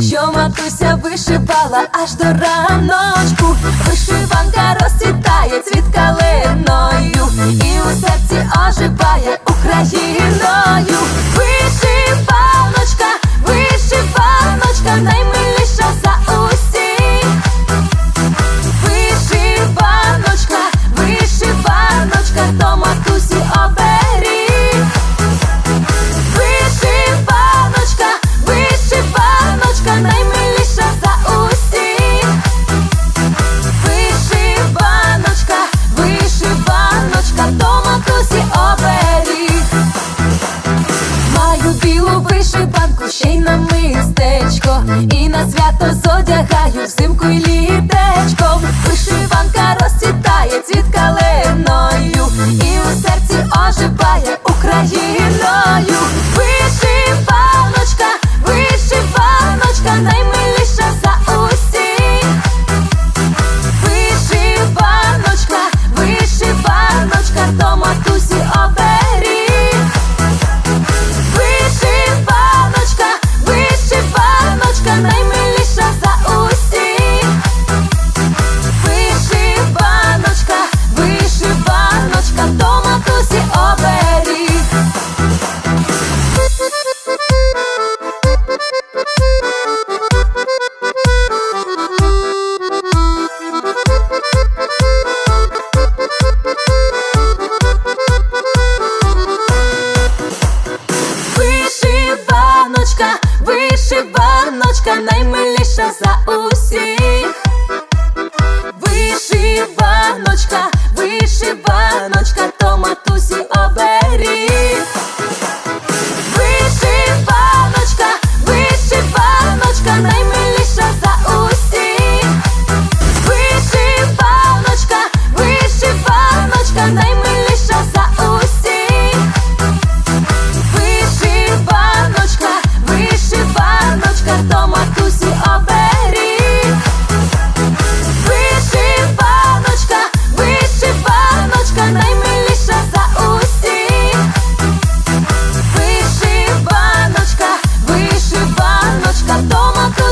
що матуся вишивала аж до раночку. Вишиванка розцвітає цвіт то оберіг. Маю білу вишиванку, ще й на мистечко, і на свято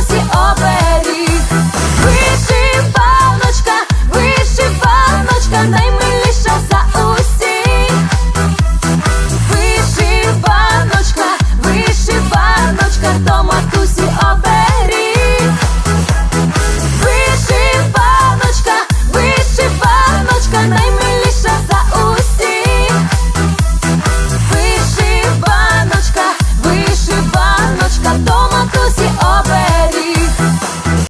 see all